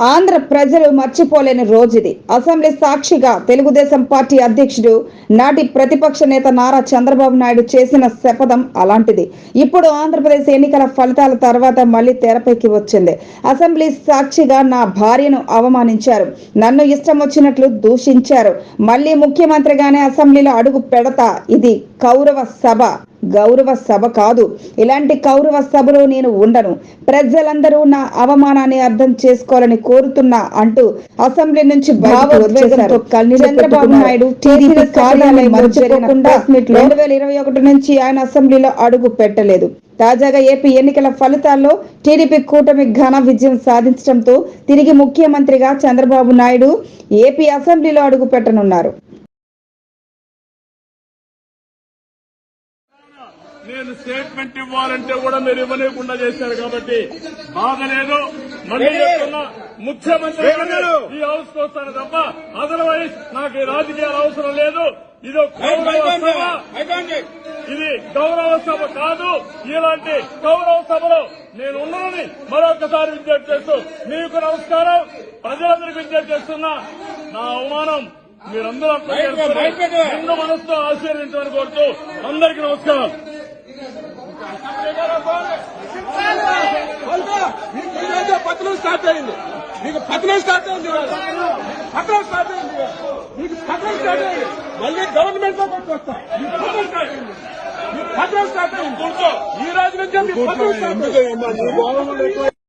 ఆంధ్ర ప్రజలు మర్చిపోలేని రోజుది. అసెంబ్లీ సాక్షిగా తెలుగుదేశం పార్టీ అధ్యక్షుడు నాటి ప్రతిపక్ష నేత నారా చంద్రబాబు నాయుడు చేసిన శపథం అలాంటిది. ఇప్పుడు ఆంధ్రప్రదేశ్ ఎన్నికల ఫలితాల తర్వాత మళ్ళీ తెరపైకి వచ్చింది. అసెంబ్లీ సాక్షిగా నా భార్యను అవమానించారు. నన్ను ఇష్టం వచ్చినట్లు దూషించారు. మళ్ళీ ముఖ్యమంత్రిగానే అసెంబ్లీలో అడుగు పెడతా ఇది కౌరవ సభ. గౌరవ సభ కాదు. ఇలాంటి కౌరవ సభలో నేను ఉండను. ప్రజలందరూ నా అవమానాన్ని అర్థం చేసుకోవాలని కోరుతున్నా అంటూ అసెంబ్లీ నుంచి భావోద్వేగంతో కన్నీళ్ళు చంద్రబాబు నాయుడు టీడీపీ కార్యాలయం మర్చిపోకుండా రెండు వేల ఇరవై ఒకటి నుంచి ఆయన అసెంబ్లీలో అడుగు పెట్టలేదు. తాజాగా ఏపీ ఎన్నికల ఫలితాల్లో టీడీపీ కూటమి ఘన విజయం సాధించడంతో తిరిగి ముఖ్యమంత్రిగా చంద్రబాబు నాయుడు ఏపీ అసెంబ్లీలో అడుగు పెట్టనున్నారు. నేను స్టేట్మెంట్ ఇవ్వాలంటే కూడా మీరు ఇవ్వలేకుండా చేశారు కాబట్టి బాగలేదు. మళ్ళీ చెప్తున్నా ముఖ్యమంత్రి ఈ హౌస్కు వస్తాను తప్ప అదర్వైజ్ నాకు ఈ రాజకీయాలు అవసరం లేదు. ఇది ఒక గౌరవ సభ. ఇది గౌరవ సభ కాదు ఇలాంటి గౌరవ సభలో నేను ఉన్నానని మరొకసారి విజ్ఞప్తి చేస్తూ మీకు నమస్కారం. ప్రజలందరికీ విజ్ఞప్తి చేస్తున్నా నా అవమానం మీరందరూ నిండు మనసుతో ఆశీర్వించమని కోరుతూ అందరికీ నమస్కారం. నీకు పత్రం స్టార్ట్ అయింది మీకు పత్రం స్టార్ట్ అయింది పత్రం స్టార్ట్ అయింది మీకు పత్రం స్టార్ట్ అయింది మళ్ళీ గవర్నమెంట్లో కొట్టుకొస్తా నీకు పత్రం స్టార్ట్ అయింది నీకు పత్రం స్టార్ట్ అయింది ఈ రోజు నుంచి నీకు పత్రం స్టార్ట్ అయింది